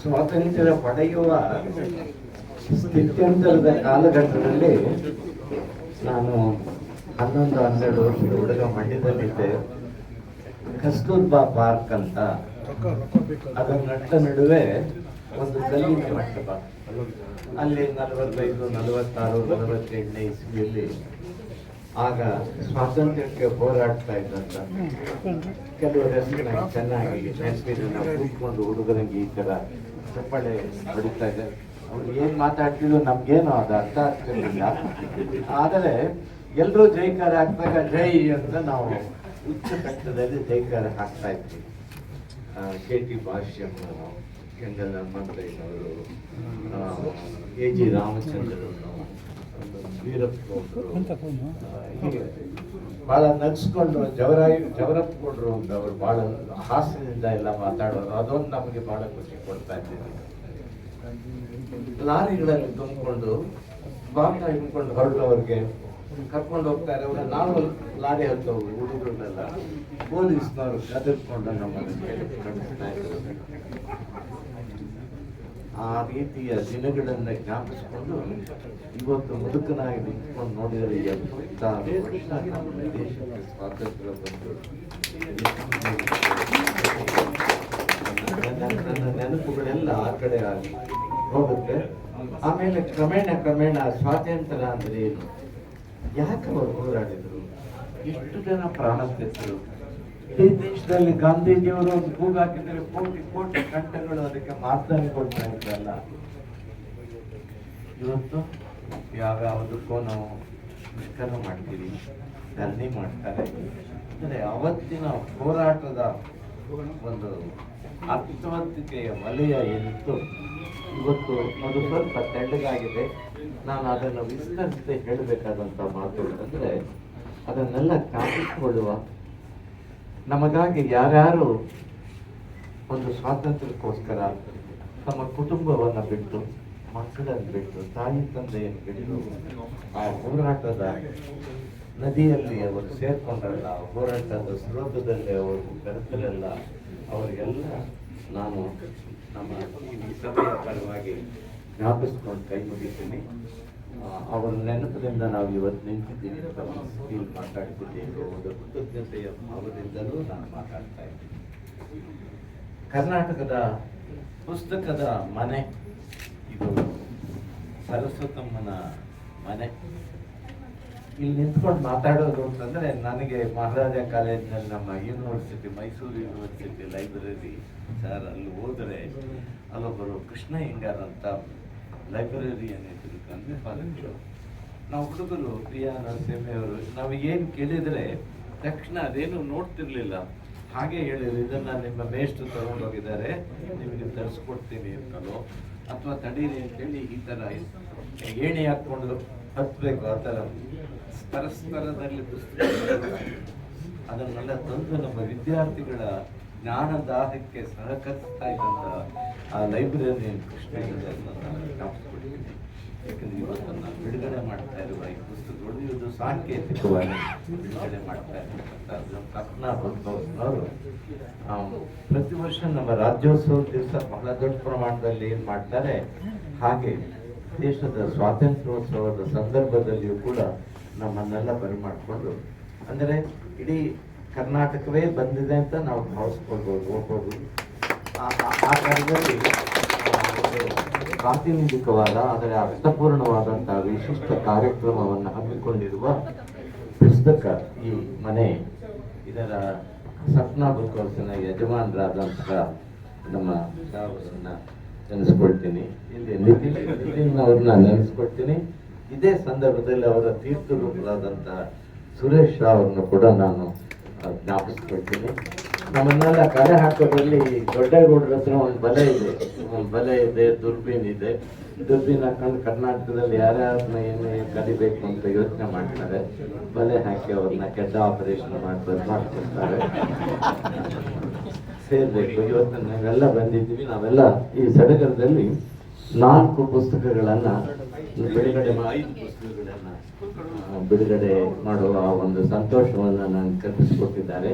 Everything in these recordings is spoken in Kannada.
ಸ್ವಾತಂತ್ರ್ಯ ಪಡೆಯುವ ಸ್ಥಿತ್ಯಂತರದ ಕಾಲಘಟ್ಟದಲ್ಲಿ ನಾನು ಹನ್ನೊಂದು, ಹನ್ನೆರಡು ವರ್ಷದ ಹುಡುಗ ಮಂಡ್ಯದಲ್ಲಿದ್ದೆ. ಕಸ್ತೂರ್ಬಾ ಪಾರ್ಕ್ ಅಂತ. ಅದರ ನಟ್ಟ ನಡುವೆ ಒಂದು ಕಲ್ಲಿನ ಮಂಟಪ ಅಲ್ಲಿ ನಲವತ್ತೈದು, ನಲವತ್ತಾರು, ನಲವತ್ತೆಂಟನೇ ಇಸ್ವಿಯಲ್ಲಿ ಆಗ ಸ್ವಾತಂತ್ರ್ಯಕ್ಕೆ ಹೋರಾಡ್ತಾ ಇದ್ದಂತ ಕೆಲವು ನಂಗೆ ಚೆನ್ನಾಗಿ ನೆನಪಿದೆ ನಾವು ಕೂತ್ಕೊಂಡು ಹುಡುಗರಂಗೆ ಈ ಥರ ಚಪ್ಪಳೆ ಹೊಡಿತಾ ಇದ್ದಾರೆ ಅವ್ರು ಏನು ಮಾತಾಡ್ತಿದ್ರು ನಮ್ಗೇನು ಅದು ಅರ್ಥ ಆಗ್ತಿರ್ಲಿಲ್ಲ. ಆದರೆ ಎಲ್ಲರೂ ಜೈಕಾರ ಹಾಕ್ದಾಗ ಜೈ ಅಂತ ನಾವು ಉಚ್ಚ ಕಟ್ಟದಲ್ಲಿ ಜೈಕಾರ ಹಾಕ್ತಾ ಇದ್ವಿ. ಕೆ ಟಿ ಭಾಷ್ಯಂ ಕೆಂಗಲ್ ಹನುಮಂತಯ್ಯನವರು ಎ ಜಿ ರಾಮಚಂದ್ರನು ವೀರಪ್ಪ ಗೌಡ್ರು, ಆ, ಹೀಗೆ. ಬಹಳ ನಗ್ಸ್ಕೊಂಡು ಜವರಾಯಿ ಜವರಪ್ಪ ಕೊಡ್ರು ಅಂತ ಅವ್ರು ಬಹಳ ಹಾಸ್ಯದಿಂದ ಎಲ್ಲ ಮಾತಾಡೋರು. ಅದೊಂದು ನಮಗೆ ಬಹಳ ಖುಷಿ ಕೊಡ್ತಾ ಇದ್ದೀವಿ. ಲಾರಿಗಳಲ್ಲಿ ತುಂಬಿಕೊಂಡು ಬಾಂಬ್ ಹಿಡ್ಕೊಂಡು ಹೊರಟವ್ರಿಗೆ ಕರ್ಕೊಂಡು ಹೋಗ್ತಾರೆ. ಇರೋ ನಾವು ಲಾರಿ ಹತ್ತವು ಹುಡುಗರನ್ನೆಲ್ಲ ಪೊಲೀಸ್ನವರು ಕದರ್ಕೊಂಡು ನಮ್ಮನ್ನು ಕಳಿಸ್ತಾ ಇದ್ರು ಆ ರೀತಿಯ ದಿನಗಳನ್ನ ಜ್ಞಾಪಿಸಿಕೊಂಡು ಇವತ್ತು ಮುದುಕನಾಗಿ ನಿಂತ್ಕೊಂಡು ನೋಡಿದರೆ ಎಂಬತ್ತಾರು ವರ್ಷ ನಮ್ಮ ದೇಶಕ್ಕೆ ಸ್ವಾತಂತ್ರ್ಯ ಬಂದು ನನ್ನ ನೆನಪುಗಳೆಲ್ಲ ಆ ಕಡೆ ಆಗಿ ಹೋಗುತ್ತೆ. ಆಮೇಲೆ ಕ್ರಮೇಣ ಕ್ರಮೇಣ ಸ್ವಾತಂತ್ರ್ಯ ಅಂದ್ರೆ ಏನು? ಯಾಕೆ ಅವರು ಹೋರಾಡಿದ್ರು? ಎಷ್ಟು ಜನ ಪ್ರಾಣ ತೆತ್ತರು ದೇಶದಲ್ಲಿ ಗಾಂಧೀಜಿಯವರು ಒಂದು ಕೂಗು ಹಾಕಿದ್ರೆ ಕೋಟಿ ಕೋಟಿ ಗಂಟೆಗಳು ಅದಕ್ಕೆ ಮಾತನಾಡಿ ಕೊಡ್ತಾ ಇದ್ದಲ್ಲ ಇವತ್ತು ಯಾವ್ಯಾವುದಕ್ಕೂ ನಾವು ಮುಷ್ಕರ ಮಾಡ್ತೀವಿ ಧರಣಿ ಮಾಡ್ತಾರೆ. ಅಂದರೆ ಅವತ್ತಿನ ಹೋರಾಟದ ಒಂದು ಅರ್ಥವಂತಿಕೆಯ ವಲಯ ಏನಿತ್ತು? ಇವತ್ತು ಅದು ಸ್ವಲ್ಪ ತೆಳ್ಳಗಾಗಿದೆ. ನಾನು ಅದನ್ನು ವಿಸ್ತರಿಸದೆ ಹೇಳಬೇಕಾದಂಥ ಮಾತು. ಅಂದರೆ ಅದನ್ನೆಲ್ಲ ಕಾಪಿಸಿಕೊಳ್ಳುವ ನಮಗಾಗಿ ಯಾರ್ಯಾರು ಒಂದು ಸ್ವಾತಂತ್ರ್ಯಕ್ಕೋಸ್ಕರ ತಮ್ಮ ಕುಟುಂಬವನ್ನು ಬಿಟ್ಟು, ಮಕ್ಕಳನ್ನು ಬಿಟ್ಟು, ತಾಯಿ ತಂದೆಯನ್ನು ಬಿಟ್ಟು ಆ ಹೋರಾಟದ ನದಿಯಲ್ಲಿ ಅವರು ಸೇರ್ಕೊಂಡ್ರಲ್ಲ, ಆ ಹೋರಾಟದ ಸ್ರೋತದಲ್ಲಿ ಅವರು ಬೆರೆತರಲ್ಲ, ಅವರಿಗೆಲ್ಲ ನಾನು ನಮ್ಮ ಈ ಸಭೆಯ ಪರವಾಗಿ ಜ್ಞಾಪಿಸ್ಕೊಂಡು ಕೈ ಮುಗಿತೀನಿ. ಅವರ ನೆನಪಿನಿಂದ ನಾವು ಇವತ್ತು ನಿಂತಿದ್ದೀವಿ ಫೀಲ್ ಮಾತಾಡ್ತಿದ್ದೀವಿ ಒಂದು ಕೃತಜ್ಞತೆಯ ಭಾವದಿಂದಲೂ ನಾನು ಮಾತಾಡ್ತಾ ಇದ್ದೀನಿ. ಕರ್ನಾಟಕದ ಪುಸ್ತಕದ ಮನೆ ಇದು ಸರಸ್ವತಮ್ಮನ ಮನೆ. ಇಲ್ಲಿ ನಿಂತ್ಕೊಂಡು ಮಾತಾಡೋದು ಅಂತಂದ್ರೆ ನನಗೆ ಮಹಾರಾಜ ಕಾಲೇಜಿನಲ್ಲಿ ನಮ್ಮ university Mysuru university library sir ಅಲ್ಲಿ ಹೋದರೆ ಅಲ್ಲೊಬ್ಬರು ಕೃಷ್ಣ ಹಿಂಗಾರ್ ಅಂತ ಲೈಬ್ರರಿಯನ್ ಇದ್ರು ಅಂದರೆ ನಾವು ಹುಡುಗರು ಪ್ರಿಯಾ ನರಸಿಂಹೆಯವರು ನಾವು ಏನು ಕೇಳಿದರೆ ತಕ್ಷಣ ಅದೇನು ನೋಡ್ತಿರ್ಲಿಲ್ಲ. ಹಾಗೆ ಹೇಳಿದ್ರು ಇದನ್ನು ನಿಮ್ಮ ಮೇಷ್ಟ್ರು ತಗೊಂಡೋಗಿದ್ದಾರೆ, ನಿಮಗೆ ತರಿಸ್ಕೊಡ್ತೀನಿ ಅಂತಲೋ, ಅಥವಾ ತಡೀರಿ ಅಂತೇಳಿ ಈ ಥರ ಏಣಿ ಹಾಕ್ಕೊಂಡು ಹತ್ಬೇಕು ಆ ಥರ ಪರಸ್ಪರದಲ್ಲಿ ಅದನ್ನೆಲ್ಲ ತಂದು ನಮ್ಮ ವಿದ್ಯಾರ್ಥಿಗಳ ಜ್ಞಾನದಾಹಕ್ಕೆ ಸಹಕರಿಸ್ತಾ ಇದ್ದಂಥ ಆ ಲೈಬ್ರರಿ ಜ್ಞಾಪಿಸ್ಕೊಳ್ತೀನಿ ಯಾಕಂದ್ರೆ ಇವತ್ತನ್ನು ಬಿಡುಗಡೆ ಮಾಡ್ತಾ ಇರುವ ಈ ಪುಸ್ತಕಗಳು ಇದು ಸಾಂಕೇತಿಕವಾಗಿ ಬಿಡುಗಡೆ ಮಾಡ್ತಾ ಇರ್ತಕ್ಕಂಥ ಅವರು. ಪ್ರತಿ ವರ್ಷ ನಮ್ಮ ರಾಜ್ಯೋತ್ಸವ ದಿವಸ ಬಹಳ ದೊಡ್ಡ ಪ್ರಮಾಣದಲ್ಲಿ ಏನು ಮಾಡ್ತಾರೆ, ಹಾಗೆ ದೇಶದ ಸ್ವಾತಂತ್ರ್ಯೋತ್ಸವದ ಸಂದರ್ಭದಲ್ಲಿಯೂ ಕೂಡ ನಮ್ಮನ್ನೆಲ್ಲ ಬರಮಾಡಿಕೊಂಡು ಅಂದರೆ ಇಡೀ ಕರ್ನಾಟಕವೇ ಬಂದಿದೆ ಅಂತ ನಾವು ಭಾವಿಸ್ಕೊಳ್ಬೋದು, ಹೋಗ್ಬೋದು. ಆ- ಕಾಲದಲ್ಲಿ ಪ್ರಾತಿನಿಧಿಕವಾದ, ಆದರೆ ಅರ್ಥಪೂರ್ಣವಾದಂತಹ ವಿಶಿಷ್ಟ ಕಾರ್ಯಕ್ರಮವನ್ನು ಹಮ್ಮಿಕೊಂಡಿರುವ ಪುಸ್ತಕ ಈ ಮನೆ, ಇದರ ಸಪ್ನಾ ಬುಕ್ ಯಜಮಾನರಾದಂತಹ ನಮ್ಮ ಅವರನ್ನ ನೆನೆಸ್ಕೊಳ್ತೀನಿ. ಇಲ್ಲಿ ನಿತಿನ್ ನಿತಿನ್ ಅವ್ರನ್ನ ನೆನೆಸ್ಕೊಳ್ತೀನಿ. ಇದೇ ಸಂದರ್ಭದಲ್ಲಿ ಅವರ ತೀರ್ಥರೂಪರಾದಂತಹ ಸುರೇಶ್ ರಾವ್ ಅವ್ರನ್ನು ಕೂಡ ನಾನು ಜ್ಞಾಪಿಸ್ಕೊಳ್ತೀನಿ. ನಮ್ಮನ್ನೆಲ್ಲ ಕಲೆ ಹಾಕೋದ್ರಲ್ಲಿ ದೊಡ್ಡಗೌಡರ ಹತ್ರ ಒಂದು ಬಲೆ ಇದೆ. ಒಂದು ಬಲೆ ಇದೆ, ದುರ್ಬೀನ್ ಇದೆ. ದುರ್ಬೀನ್ ಹಾಕೊಂಡು ಕರ್ನಾಟಕದಲ್ಲಿ ಯಾರ್ಯಾರನ್ನ ಏನು ಕಲಿಬೇಕು ಅಂತ ಯೋಚನೆ ಮಾಡ್ತಾರೆ, ಬಲೆ ಹಾಕಿ ಅವ್ರನ್ನ ಕೆಟ್ಟ ಆಪರೇಷನ್ ಮಾಡಿ ಮಾಡ್ತಿರ್ತಾರೆ ಸೇರ್ಬೇಕು. ಇವತ್ತು ನಾವೆಲ್ಲ ಬಂದಿದ್ದೀವಿ. ನಾವೆಲ್ಲ ಈ ಸಡಗರದಲ್ಲಿ ನಾಲ್ಕು ಪುಸ್ತಕಗಳನ್ನ ಬಿಡುಗಡೆ ಮಾಡಿ ಬಿಡುಗಡೆ ಮಾಡುವ ಒಂದು ಸಂತೋಷವನ್ನು ನಾನು ಕಲ್ಪಿಸಿಕೊಟ್ಟಿದ್ದಾರೆ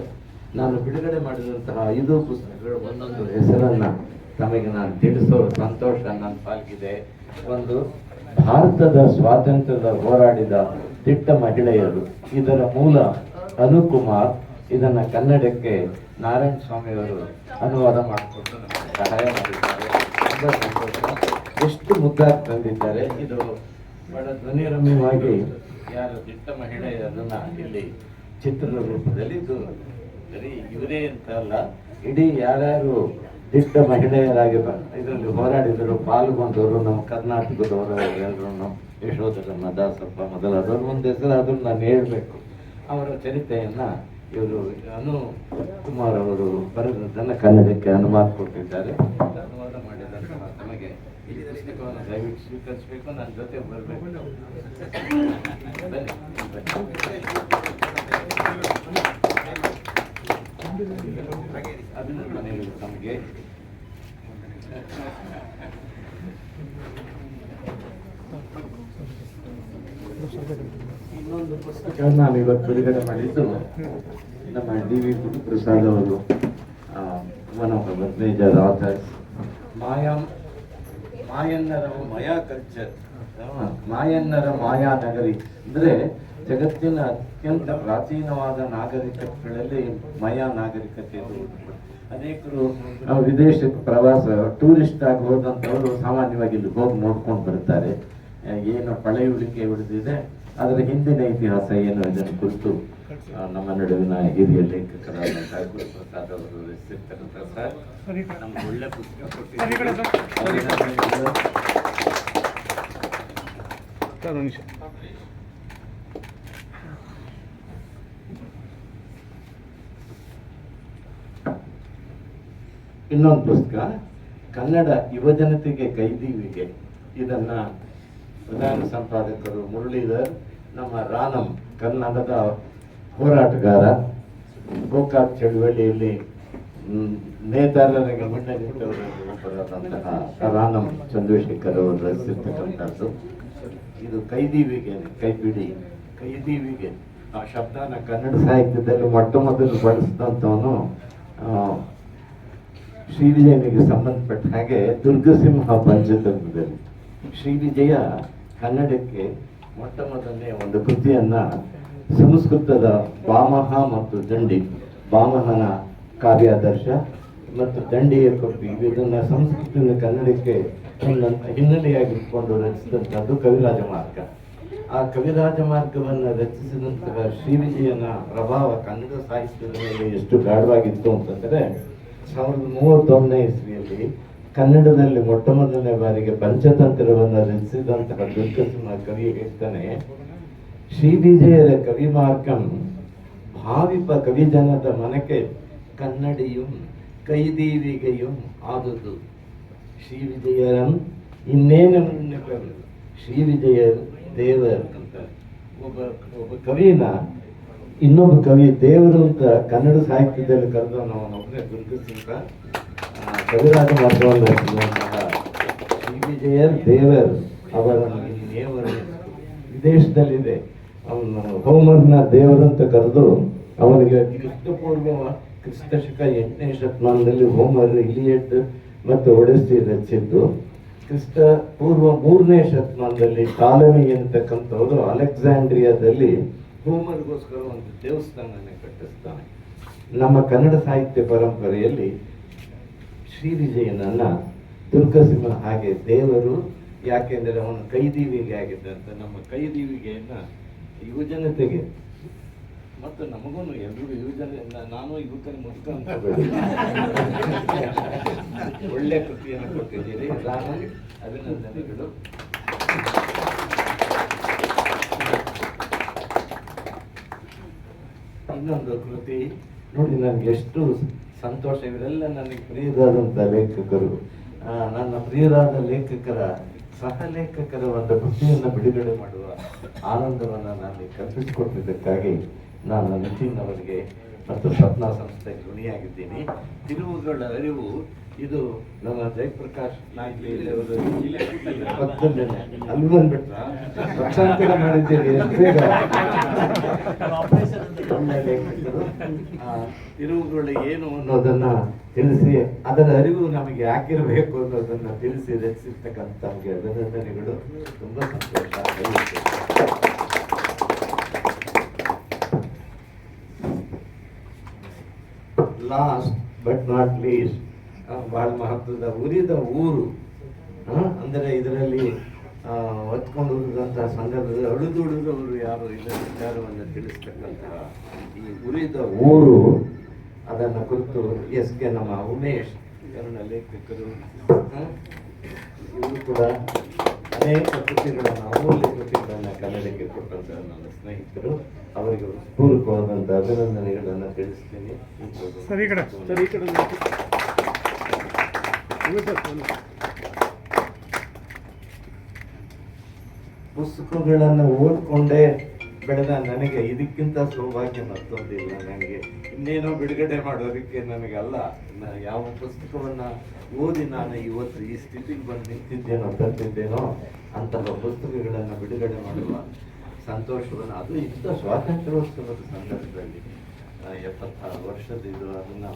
ನಾನು ಬಿಡುಗಡೆ ಮಾಡಿದಂತಹ ಐದು ಪುಸ್ತಕಗಳು, ಒಂದೊಂದು ಹೆಸರನ್ನ ತಮಗೆ ನಾನು ತಿಳಿಸೋ ಸಂತೋಷ ನನ್ನ ಪಾಲ್ಗಿದೆ. ಒಂದು, ಭಾರತದ ಸ್ವಾತಂತ್ರ್ಯದ ಹೋರಾಡಿದ ದಿಟ್ಟ ಮಹಿಳೆಯರು. ಇದರ ಮೂಲ ಅನುಕುಮಾರ್, ಇದನ್ನ ಕನ್ನಡಕ್ಕೆ ನಾರಾಯಣ ಸ್ವಾಮಿಯವರು ಅನುವಾದ ಮಾಡಿಕೊಟ್ಟು ನಮಗೆ ಸಹಾಯ ಮಾಡಿದ್ದಾರೆ. ಸಂತೋಷ. ಎಷ್ಟು ಮುದ್ದಾಗಿ ತಂದಿದ್ದಾರೆ, ಇದು ಬಹಳ ಧ್ವನಿರಮ್ಯವಾಗಿ ಯಾರು ದಿಟ್ಟ ಮಹಿಳೆಯರನ್ನ ಇಲ್ಲಿ ಚಿತ್ರದ ರೂಪದಲ್ಲಿ ಇದು ಬರೀ ಇವರೇ ಅಂತ ಅಲ್ಲ, ಇಡೀ ಯಾರ್ಯಾರು ದಿಟ್ಟ ಮಹಿಳೆಯರಾಗಿ ಇದರಲ್ಲಿ ಹೋರಾಡಿದರು, ಪಾಲ್ಗೊಂಡವರು, ನಮ್ಮ ಕರ್ನಾಟಕದವರು ಎಲ್ಲರೂ ಯಶೋಧರಮ್ಮ ದಾಸಪ್ಪ ಮೊದಲಾದವರು ಒಂದು ಹೆಸರಾದ್ರೂ ನಾನು ಹೇಳಬೇಕು ಅವರ ಚರಿತ್ರೆಯನ್ನ ಇವರು, ಅನು ಕುಮಾರ್ ಅವರು ಬರೆದದ್ದನ್ನು ಕನ್ನಡಕ್ಕೆ ಅನುವಾದ ಕೊಟ್ಟಿದ್ದಾರೆ. ಅನುವಾದ ಮಾಡಿದಂತಹ ತಮಗೆ ಈ ಪುಸ್ತಕವನ್ನು ದಯವಿಟ್ಟು ಸ್ವೀಕರಿಸಬೇಕು, ನನ್ನ ಜೊತೆ ಬರಬೇಕು. ಅಭಿನಂದನೆಗಳು ತಮಗೆ ಇನ್ನೊಂದು ಪುಸ್ತಕ ನಾನು ಇವತ್ತು ಬಿಡುಗಡೆ ಮಾಡಿದ್ದು ನಮ್ಮ ಡಿ ವಿ ಪ್ರಸಾದ್ ಅವರು one of major authors Maya ಮಾಯನ್ನರ Maya culture ಮಾಯನ್ನರ ಮಾಯಾ ನಗರಿ. ಅಂದ್ರೆ ಜಗತ್ತಿನ ಅತ್ಯಂತ ಪ್ರಾಚೀನವಾದ ನಾಗರಿಕತೆಗಳಲ್ಲಿ ಮಯಾ ನಾಗರಿಕತೆ ಇದು. ಅನೇಕರು ವಿದೇಶಕ್ಕೆ ಪ್ರವಾಸ ಟೂರಿಸ್ಟ್ ಆಗಿ ಹೋದಂಥವರು ಸಾಮಾನ್ಯವಾಗಿ ಇಲ್ಲಿ ಹೋಗಿ ನೋಡ್ಕೊಂಡು ಬರುತ್ತಾರೆ. ಏನು ಪಳೆಯುಳಿಕೆ ಉಳಿದಿದೆ ಅದರ ಹಿಂದಿನ ಇತಿಹಾಸ ಏನು ಇದನ್ನು ಕುರಿತು ನಮ್ಮ ನಡುವಿನ ಹಿರಿಯ ಲೇಖಕರಾದಂತಹ ಗುರುಪ್ರಸಾದ್ ಅವರು ರಚಿಸಿರ್ತಕ್ಕಂಥ ಸರ್ ನಮ್ಗೆ ಒಳ್ಳೆ ಪುಸ್ತಕ ಕೊಟ್ಟಿದ್ದಾರೆ ಅಭಿನಂದನೆಗಳು. ಸರ್ ಒಂದು ನಿಮಿಷ ಇನ್ನೊಂದು ಪುಸ್ತಕ, ಕನ್ನಡ ಯುವಜನತೆಗೆ ಕೈದೀವಿಗೆ. ಇದನ್ನ ಪ್ರಧಾನ ಸಂಪಾದಕರು ಮುರಳೀಧರ್, ನಮ್ಮ ರಾನಂ ಕನ್ನಡದ ಹೋರಾಟಗಾರ, ಗೋಕಾಕ್ ಚಳುವಳಿಯಲ್ಲಿ ನೇತಾರರಿಗೆ ಒಬ್ಬರಾದಂತಹ ರಾನಂ ಚಂದ್ರಶೇಖರ್ ಅವರು ರಚಿಸಿರ್ತಕ್ಕಂಥದ್ದು. ಇದು ಕೈದೀವಿಗೆ ಕೈಪಿಡಿ ಕೈದೀವಿಗೆ. ಆ ಶಬ್ದನ ಕನ್ನಡ ಸಾಹಿತ್ಯದಲ್ಲಿ ಮೊಟ್ಟ ಮೊದಲು ಬಳಸಿದಂಥವನು ಶ್ರೀ ವಿಜಯನಿಗೆ ಸಂಬಂಧಪಟ್ಟ ಹಾಗೆ ದುರ್ಗಸಿಂಹ ಶ್ರೀ ವಿಜಯ ಕನ್ನಡಕ್ಕೆ ಮೊಟ್ಟ ಮೊದಲನೇ ಒಂದು ಕೃತಿಯನ್ನ ಸಂಸ್ಕೃತದ ಬಾಮಹ ಮತ್ತು ದಂಡಿ, ಬಾಮಹನ ಕಾವ್ಯಾದರ್ಶ ಮತ್ತು ದಂಡಿಯ ಕೃತಿ ಇದನ್ನ ಸಂಸ್ಕೃತದ ಕನ್ನಡಕ್ಕೆ ಹಿನ್ನೆಲೆಯಾಗಿಟ್ಕೊಂಡು ರಚಿಸಿದಂಥದ್ದು ಕವಿರಾಜ ಮಾರ್ಗ. ಆ ಕವಿರಾಜ ಮಾರ್ಗವನ್ನು ರಚಿಸಿದಂತಹ ಶ್ರೀ ವಿಜಯನ ಪ್ರಭಾವ ಕನ್ನಡ ಸಾಹಿತ್ಯದ ಮೇಲೆ ಎಷ್ಟು ಗಾಢವಾಗಿತ್ತು ಅಂತಂದ್ರೆ ಸಾವಿರದ ಮೂವತ್ತೊಂದನೇ ಇಸ್ವಿಯಲ್ಲಿ ಕನ್ನಡದಲ್ಲಿ ಮೊಟ್ಟ ಮೊದಲನೇ ಬಾರಿಗೆ ಪಂಚತಂತ್ರವನ್ನು ರಚಿಸಿದಂತಹ ದುರ್ಗಸಿಂಹ ಕವಿ ಹೇಳ್ತಾನೆ ಶ್ರೀ ವಿಜಯರ ಕವಿ ಮಾರ್ಕಂ ಭಾವಿಪ ಕವಿಜನದ ಮನಕ್ಕೆ ಕನ್ನಡಿಯು ಕೈದೀವಿಗೆಯು ಆದುದು. ಶ್ರೀ ವಿಜಯರಂ ಇನ್ನೇನು ಶ್ರೀ ವಿಜಯ ದೇವರ್ ಅಂತ. ಒಬ್ಬ ಒಬ್ಬ ಕವಿನ ಇನ್ನೊಬ್ಬ ಕವಿ, ದೇವರು ಅಂತ ಕನ್ನಡ ಸಾಹಿತ್ಯದಲ್ಲಿ ಕರೆದವನೊಬ್ಬನೇ ದುರ್ಗಸಿಂಹ. ಗುರುತಿಸಿದ ಕವಿರಾಜ ಶ್ರೀ ಅವರ ದೇವರ್ ಅವರ ಇನ್ನೇವರು ವಿದೇಶದಲ್ಲಿದೆ ಅವನು ಹೋಮರ್ನ ದೇವರಂತ ಕರೆದು ಅವನಿಗೆ ಕ್ರಿಸ್ತಪೂರ್ವ ಕ್ರಿಸ್ತ ಶಕ ಎಂಟನೇ ಶತಮಾನದಲ್ಲಿ ಹೋಮರ್ ಇಲಿಯಟ್ ಮತ್ತು ಒಡೆಸ್ಸಿ ರಚಿಸಿದ್ದು ಕ್ರಿಸ್ತ ಪೂರ್ವ ಮೂರನೇ ಶತಮಾನದಲ್ಲಿ ಕಾಲಮಿ ಅಂತಕ್ಕಂಥವರು ಅಲೆಕ್ಸಾಂಡ್ರಿಯಾದಲ್ಲಿ ಹೋಮರ್ಗೋಸ್ಕರ ಒಂದು ದೇವಸ್ಥಾನನ ಕಟ್ಟಿಸ್ತಾನೆ. ನಮ್ಮ ಕನ್ನಡ ಸಾಹಿತ್ಯ ಪರಂಪರೆಯಲ್ಲಿ ಶ್ರೀ ವಿಜಯನನ್ನ ದುರ್ಗಸಿಂಹ ಹಾಗೆ ದೇವರು ಯಾಕೆಂದರೆ ಅವನು ಕೈದೀವಿಗೆ ಆಗಿದ್ದಂತ ನಮ್ಮ ಕೈದೀವಿಗೆಯನ್ನ ಯುವಜನತೆಗೆ ಮತ್ತು ನಮಗೂ ಎಲ್ರಿಗೂ ಯುವಜನ ನಾನು ಯುವಕನ ಮುದುಕ ಅಂತ ಒಳ್ಳೆ ಕೃತಿಯನ್ನು ಕೊಟ್ಟಿದ್ದೀರಿ. ನಾನು ಅಭಿನಂದನೆಗಳು. ಇನ್ನೊಂದು ಕೃತಿ. ನೋಡಿ ನನಗೆ ಎಷ್ಟು ಸಂತೋಷ. ಇವರೆಲ್ಲ ನನಗೆ ಪ್ರಿಯರಾದಂಥ ಲೇಖಕರು. ನನ್ನ ಪ್ರಿಯರಾದ ಲೇಖಕರ ಸಹ ಲೇಖಕರ ಒಂದು ಕೃತಿಯನ್ನು ಬಿಡುಗಡೆ ಮಾಡುವ ಆನಂದವನ್ನು ನನಗೆ ಕಲ್ಪಿಸಿಕೊಟ್ಟಿದ್ದಕ್ಕಾಗಿ ನಾನು ನಿತಿನ್ ಅವರಿಗೆ ಮತ್ತು ಸ್ವಪ್ನ ಸಂಸ್ಥೆಗೆ ಋಣಿಯಾಗಿದ್ದೀನಿ. ತಿರುವುಗಳ ಅರಿವು ಇದು ನಮ್ಮ ಜಯಪ್ರಕಾಶ್ ಪಕ್ಕದಲ್ಲೇನೆ. ಅಲ್ಲಿ ಬಂದ್ಬಿಟ್ರ ಪಕ್ಷಾಂತರ ಮಾಡಿದ್ದೀರಿ ಬೇಗ ಲೇಖಕರು ತಿರುವುಗಳು ಏನು ಅನ್ನೋದನ್ನ ತಿಳಿಸಿ ಅದರ ಅರಿವು ನಮಗೆ ಯಾಕಿರಬೇಕು ಅನ್ನೋದನ್ನ ತಿಳಿಸಿ ರಚಿಸಿರ್ತಕ್ಕಂಥ ನಮಗೆ ಅಭಿನಂದನೆಗಳು. ತುಂಬಾ ಸಂತೋಷ. ಲಾಸ್ಟ್ ಬಟ್ ನಾಟ್ ಲೀಸ್ಟ್ ಬಹಳ ಮಹತ್ವದ ಉರಿದ ಊರು ಅಂದರೆ ಇದರಲ್ಲಿ ಹೊತ್ಕೊಂಡು ಉರಿದಂತಹ ಸಂದರ್ಭದಲ್ಲಿ ಅಳಿದು ಉಳಿದವರು ಯಾರು ಇಲ್ಲ ವಿಚಾರವನ್ನು ತಿಳಿಸ್ತಕ್ಕಂತಹ ಈ ಉರಿದ ಊರು ಅದನ್ನು ಕುರಿತು ಎಸ್ ಕೆ ನಮ್ಮ ಉಮೇಶ್ ಕನ್ನಡ ಲೇಖಕರು ಇವರು ಕೂಡ ಅನೇಕ ಕೃತಿಗಳನ್ನು ಅಮೂಲ್ಯ ಕೃತಿಗಳನ್ನು ಕನ್ನಡಕ್ಕೆ ಕೊಟ್ಟಂತಹ ನನ್ನ ಸ್ನೇಹಿತರು. ಅವರಿಗೆ ಪೂರ್ವಕವಾದಂಥ ಅಭಿನಂದನೆಗಳನ್ನು ತಿಳಿಸ್ತೀನಿ. ಸರಿ ಈ ಕಡೆ ಸರಿ ಈ ಕಡೆ ನೋಡಿ. ಇವು ಸರ್, ಒಂದು. ಪುಸ್ತಕಗಳನ್ನು ಓದ್ಕೊಂಡೇ ಬೆಳೆದ ನನಗೆ ಇದಕ್ಕಿಂತ ಸೌಭಾಗ್ಯ ಮತ್ತೊಂದಿಲ್ಲ ನನಗೆ. ಇನ್ನೇನೋ ಬಿಡುಗಡೆ ಮಾಡೋದಕ್ಕೆ ನನಗಲ್ಲ. ಯಾವ ಪುಸ್ತಕವನ್ನ ಓದಿ ನಾನು ಇವತ್ತು ಈ ಸ್ಥಿತಿಗೆ ಬಂದು ನಿಂತಿದ್ದೇನೋ ತಂದಿದ್ದೇನೋ ಅಂತಹ ಪುಸ್ತಕಗಳನ್ನು ಬಿಡುಗಡೆ ಮಾಡುವ ಸಂತೋಷವನ್ನು, ಅದು ಇಂಥ ಸ್ವಾತಂತ್ರ್ಯೋತ್ಸವದ ಸಂದರ್ಭದಲ್ಲಿ ಎಪ್ಪತ್ತಾರು ಇದು, ಅದನ್ನ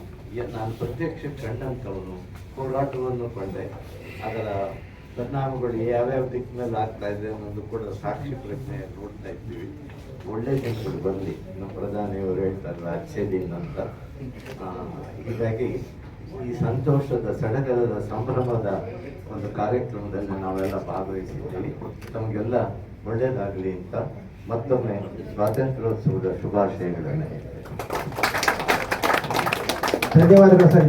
ನಾನು ಪ್ರತ್ಯಕ್ಷ ಕಂಡಂಥವನು, ಹೋರಾಟವನ್ನು ಕಂಡೆ. ಅದರ ಪರಿಣಾಮಗಳು ಯಾವ್ಯಾವ ದಿಕ್ಕಿನಲ್ಲಿ ಆಗ್ತಾ ಇದೆ ಅನ್ನೋದು ಕೂಡ ಸಾಕ್ಷಿ ಪ್ರಜ್ಞೆ ನೋಡ್ತಾ ಇದ್ದೀವಿ. ಒಳ್ಳೆ ದಿನಗಳು ಬರಲಿ ನಮ್ಮ ಪ್ರಧಾನಿಯವರು ಹೇಳ್ತಾರಲ್ಲ ಅಚ್ಚೆ ದಿನ ಅಂತ ಹೀಗಾಗಿ ಈ ಸಂತೋಷದ, ಸಡಗರದ, ಸಂಭ್ರಮದ ಒಂದು ಕಾರ್ಯಕ್ರಮದಲ್ಲಿ ನಾವೆಲ್ಲ ಭಾಗವಹಿಸಿದ್ದೀವಿ. ತಮಗೆಲ್ಲ ಒಳ್ಳೆಯದಾಗಲಿ ಅಂತ ಮತ್ತೊಮ್ಮೆ ಸ್ವಾತಂತ್ರ್ಯೋತ್ಸವದ ಶುಭಾಶಯಗಳನ್ನು ಧನ್ಯವಾದಗಳು ಸರ್.